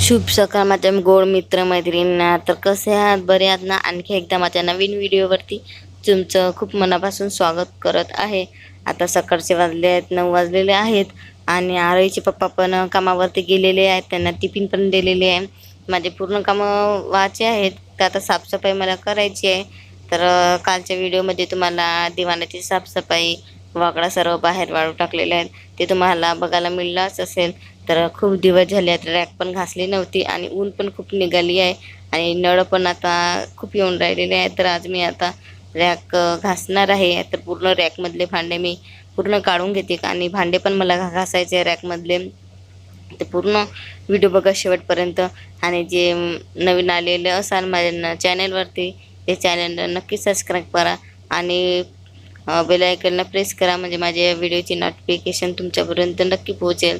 शुभ सकाळ माझ्या गोड मित्र मैत्रिणींना तर कसे आहात? बरे आहात ना? आणखी एकदा माझ्या नवीन व्हिडिओवरती तुमचं खूप मनापासून स्वागत करत आहे. आता सकाळचे वाजले आहेत नऊ वाजलेले आहेत आणि आरईचे पप्पा पण कामावरती गेलेले आहेत. त्यांना टिफिन पण दिलेले आहे. माझे पूर्ण कामं व्हायचे आहेत. तर आता साफसफाई मला करायची आहे. तर कालच्या व्हिडिओमध्ये तुम्हाला दिवाणाची साफसफाई वाकडा सर्व बाहेर वाळू टाकलेले आहेत. ते तुम्हाला बघायला मिळलंच असेल. तर खूप दिवस झाले आहेत रॅक पण घासली नव्हती आणि ऊन पण खूप निघाली आहे. आणि नळ पण आता खूप येऊन राहिलेले आहेत. तर आज मी आता रॅक घासणार आहे. तर पूर्ण रॅकमधले भांडे मी पूर्ण काढून घेते. आणि भांडे पण मला घासायचे आहे रॅकमधले. ते पूर्ण व्हिडिओ बघा शेवटपर्यंत. आणि जे नवीन आलेले असाल माझ्या चॅनलवरती ते चॅनल नक्की सबस्क्राईब करा. आणि बेलायकनला प्रेस करा. म्हणजे माझ्या व्हिडिओची नोटिफिकेशन तुमच्यापर्यंत नक्की पोहोचेल.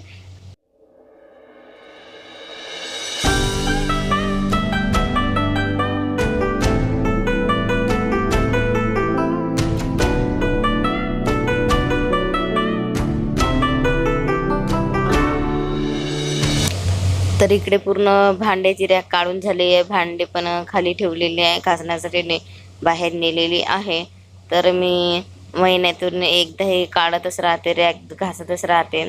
तर इकडे पूर्ण भांड्याची रॅक काढून झाली आहे. भांडे पण खाली ठेवलेली आहे. घासण्यासाठी ने बाहेर नेलेली आहे. तर मी महिन्यातून एकदा हे काढतच राहते रॅक घासतच राहते.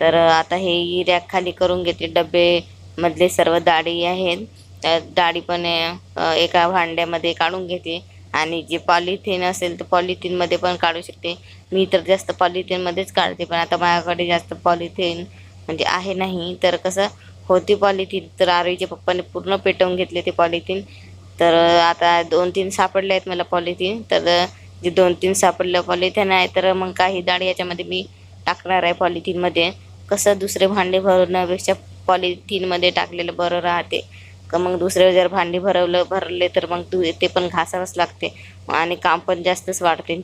तर आता हे ही रॅक खाली करून घेते. डबे मधले सर्व डाळी आहेत. त्या डाळी पण एका भांड्यामध्ये काढून घेते. आणि जे पॉलिथिन असेल तर पॉलिथिनमध्ये पण काढू शकते. मी तर जास्त पॉलिथिनमध्येच काढते पण आता माझ्याकडे जास्त पॉलिथिन म्हणजे आहे नाही. तर कसं होती पॉलिथिन. तर आरवीच्या पप्पाने पूर्ण पेटवून घेतले ते पॉलिथिन. तर आता दोन तीन सापडले आहेत मला पॉलिथिन. तर जे दोन तीन सापडलं पॉलिथिन आहे तर मग काही डाळी याच्यामध्ये मी टाकणार आहे पॉलिथिनमध्ये. कसं दुसरे भांडे भरण्यापेक्षा पॉलिथिनमध्ये टाकलेलं बरं राहते. का मग दुसरे जर भांडी भरवलं भरले तर मग दु ते पण घासावंच लागते. आणि काम पण जास्तच वाढते.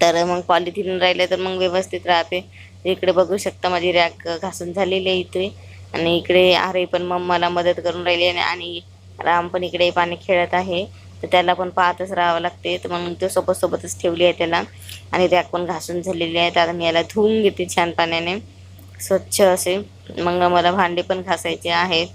तर मग पॉलिथिन राहिलं तर मग व्यवस्थित राहते. इकडे बघू शकता माझी रॅक घासून झालेली आहे इथे. आणि इकडे आरे पण मग मला मदत करून राहिली आणि- आणि राम पण इकडे पाणी खेळत आहे. तर त्याला पण पाहतच राहावं लागते. तर मग तो सोबत सोबतच ठेवली आहे त्याला. आणि रॅक पण घासून झालेली आहे. तर आता मी याला धुवून घेते छान पाण्याने. स्वच्छ असे. मग मला भांडे पण घासायचे आहेत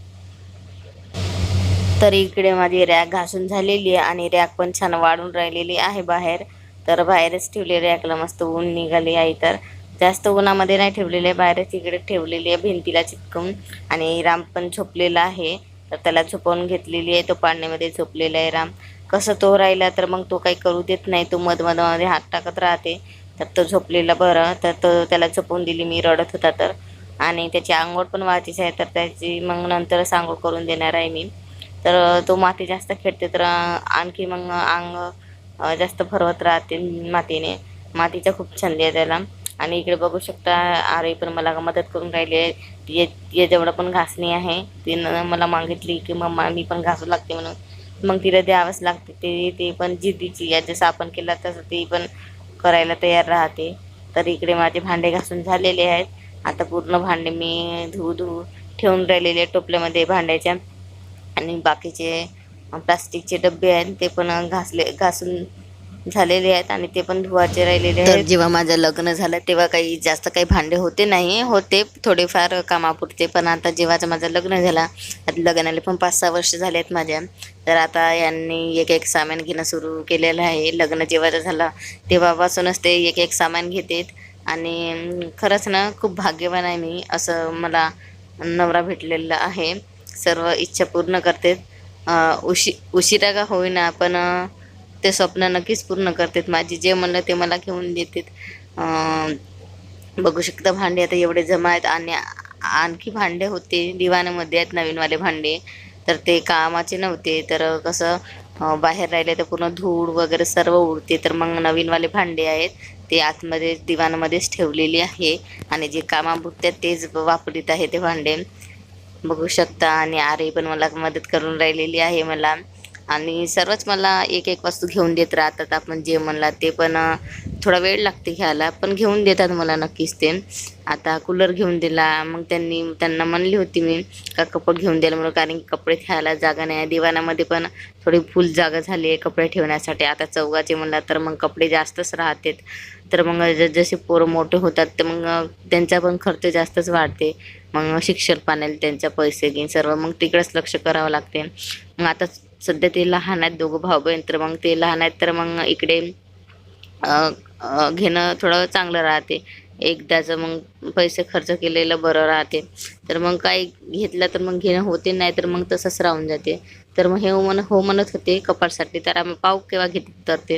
तर इकडे माझी रॅक घासून झालेली आहे आणि रॅक पण छान वाढून राहिलेली आहे बाहेर. तर बाहेरच ठेवली रॅकला मस्त ऊन निघाली आहे. तर जास्त उन्हामध्ये नाही ठेवलेले आहे बाहेरच इकडे ठेवलेली आहे भिंतीला चिटकवून आणि राम पण झोपलेला आहे तर त्याला झोपवून घेतलेली आहे तो पाण्यामध्ये झोपलेला आहे राम. कसं तो राहिला तर मग तो काही करू देत नाही तो मधमधमध्ये हात टाकत राहते. तर तो झोपलेला बरं तर तो त्याला झोपवून दिली मी रडत होता तर. आणि त्याची आंघोळ पण व्हायचीच आहे तर त्याची मग नंतरच आंघोळ करून देणार आहे मी. तर तो माती जास्त खेळते तर आणखी मग अंग जास्त भरवत राहते मातीने. मातीचा खूप छंद आहे त्याला. आणि इकडे बघू शकता आरे पण मला मदत करून राहिली. आहे ये जेवढं पण घासणी आहे तिनं मला मागितली की मम्मा मी पण घासू लागते म्हणून. मग तिला द्यावंच लागते ते ते पण जिद्दीची आहे. जसं आपण केलं तसं ती पण करायला तयार राहते. तर इकडे माझे भांडे घासून झालेले आहेत. आता पूर्ण भांडे मी धुवू धुवू ठेवून राहिलेले टोपल्यामध्ये भांड्याच्या. आणि बाकीचे प्लास्टिकचे डबे आहेत ते पण घासले घासून झालेले आहेत आणि ते पण धुवाचे राहिलेले आहेत. जेव्हा माझं लग्न झालं तेव्हा काही जास्त काही भांडे होते नाही होते थोडेफार कामापुरते. पण आता जेव्हाचं माझं लग्न झालं आता लग्नाला पण पाच सहा वर्ष झाले आहेत माझ्या. तर आता यांनी एक एक सामान घेणं सुरू केलेलं आहे. लग्न जेव्हाचं झालं तेव्हापासूनच ते एक एक सामान घेतात. आणि खरंच ना खूप भाग्यवान आहे मी असं मला नवरा भेटलेला आहे. सर्व इच्छा पूर्ण करते उशी उशिरा का होईना पण ते स्वप्न नक्कीच पूर्ण करतात. माझी जे म्हणलं ते मला घेऊन देतात. बघू शकता भांडे आता एवढे जमा आहेत आणि आणखी भांडे होते. दिवाणामध्ये आहेत नवीनवाले भांडे. तर ते कामाचे नव्हते. तर कसं बाहेर राहिले तर पूर्ण धूळ वगैरे सर्व उडते. तर मग नवीनवाले भांडे आहेत. ते आतमध्ये दिवाणामध्येच ठेवलेली आहे. आणि जे कामापुरते तेच वापरीत आहे ते भांडे. बघू शकता. आणि आरे पण मला मदत करून राहिलेली आहे मला. आणि सर्वच मला एक एक वस्तू घेऊन देत राहतात. आपण जे म्हणला ते पण थोडा वेळ लागते घ्यायला पण घेऊन देतात मला नक्कीच ते. आता कूलर घेऊन दिला मग त्यांनी त्यांना म्हणली होती मी का कपडे घेऊन द्यायला? म्हणून कारण की कपडे ठेवायला जागा नाही. आहे दिवाणामध्ये पण थोडी फुल जागा झाली आहे कपडे ठेवण्यासाठी. आता चौघाचे म्हणला तर मग कपडे जास्तच राहतात. तर मग ज- जसे पोरं मोठे होतात तर मग त्यांचा पण खर्च जास्तच वाढते. मग शिक्षण पाण्याला त्यांच्या पैसे घेईन सर्व. मग तिकडेच लक्ष करावं लागते. मग आता सध्या ते लहान आहेत दोघं भाऊ बहीण तर मग ते लहान आहेत तर मग इकडे घेणं थोडं चांगलं राहते. एकदाचं मग पैसे खर्च केलेलं बरं राहते. तर मग काही घेतलं तर मग घेणं होते नाही तर मग तसंच राहून जाते. तर मग हे म्हण हो म्हणत होते कपाळसाठी. तर आम्ही पाऊ केव्हा घेत तर ते.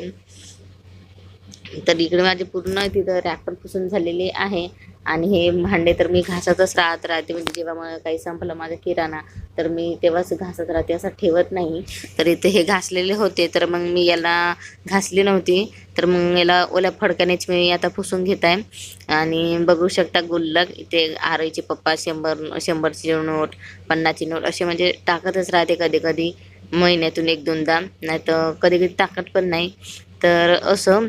तर इकडे माझे पूर्ण तिथं रॅपर पुसून झालेली आहे. आणि हे भांडे तर मी घासतच राहत राहते. म्हणजे जेव्हा मला काही संपलं माझा किराणा तर मी तेव्हाच घासत राहते. असं ठेवत नाही. तर इथे हे घासलेले होते. तर मग मी याला घासली नव्हती. तर मग याला ओल्या फडक्यानेच मी आता पुसून घेत आहे आणि बघू शकता गुल्लक. इथे आरईचे पप्पा शंभर शंभरची नोट पन्नासची नोट असे म्हणजे टाकतच राहते कधी कधी. महिन्यातून एक दोनदा. नाही तर कधी कधी टाकत पण नाही. तर असं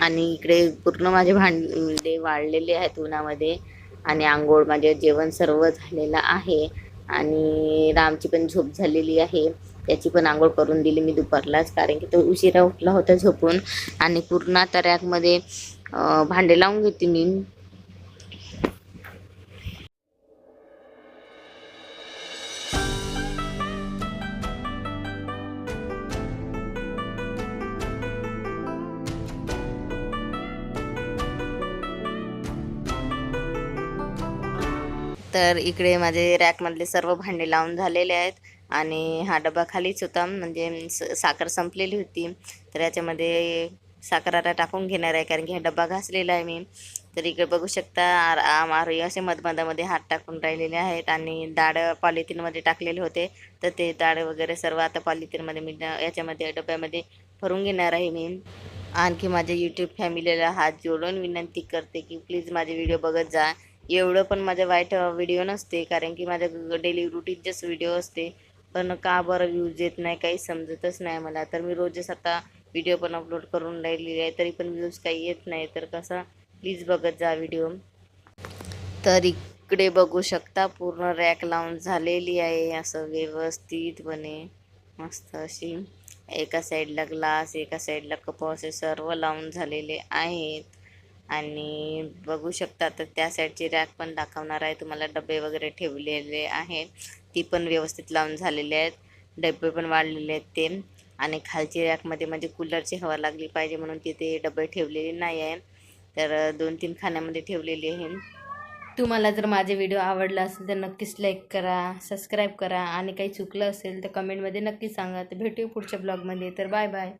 आणि इकडे पूर्ण माझे भांडे वाळलेले आहेत उन्हामध्ये. आणि आंघोळ माझे जेवण सर्व झालेलं आहे. आणि रामची पण झोप झालेली आहे. त्याची पण आंघोळ करून दिली मी दुपारलाच कारण की तो उशिरा उठला होता झोपून. आणि पूर्ण आता रॅकमध्ये भांडे लावून घेते मी. तर इकडे माझे रॅकमधले सर्व भांडे लावून झालेले आहेत. आणि हा डबा खालीच होता. म्हणजे स- साखर संपलेली होती. तर याच्यामध्ये साखर आता टाकून घेणार आहे. कारण की हा डबा घासलेला आहे मी. तर इकडे बघू शकता आर आम आरोही असे मधमधामध्ये हात टाकून राहिलेले आहेत. आणि डाळ पॉलिथिनमध्ये टाकलेले होते. तर ते डाळ वगैरे सर्व आता पॉलिथिनमध्ये मी याच्यामध्ये डब्यामध्ये भरून घेणार आहे मी. आणखी माझ्या यूट्यूब फॅमिलीला हात जोडून विनंती करते की प्लीज माझे व्हिडिओ बघत जा. एवढं पण माझ्या वाईट व्हिडिओ नसते. कारण की माझ्या डेली रुटीनचेच व्हिडिओ असते. पण का बरं व्ह्यूज येत नाही काही समजतच नाही मला. तर मी रोजच आता व्हिडिओ पण अपलोड करून राहिलेली आहे. तरी पण व्ह्यूज काही येत नाही. तर कसं? प्लीज बघत जा व्हिडिओ तर इकडे बघू शकता पूर्ण रॅक लावून झालेली आहे. असं व्यवस्थितपणे मस्त अशी. एका साईडला ग्लास एका साईडला कप असे सर्व लावून झालेले आहेत. आणि बघू शकता तर त्या साईडची रॅक पण दाखवणार आहे. तुम्हाला डबे वगैरे ठेवलेले आहेत. ती पण व्यवस्थित लावून झालेले आहेत. डबे पण वाढलेले आहेत ते. आणि खालची रॅकमध्ये म्हणजे कूलरची हवा लागली पाहिजे म्हणून तिथे डबे ठेवलेले नाही आहे तर दोन तीन खाण्यामध्ये ठेवलेली आहे तुम्हाला जर माझे व्हिडिओ आवडला असेल तर नक्कीच लाईक करा सबस्क्राईब करा. आणि काही चुकलं असेल तर कमेंटमध्ये नक्की सांगा. तर भेटू पुढच्या ब्लॉगमध्ये तर बाय बाय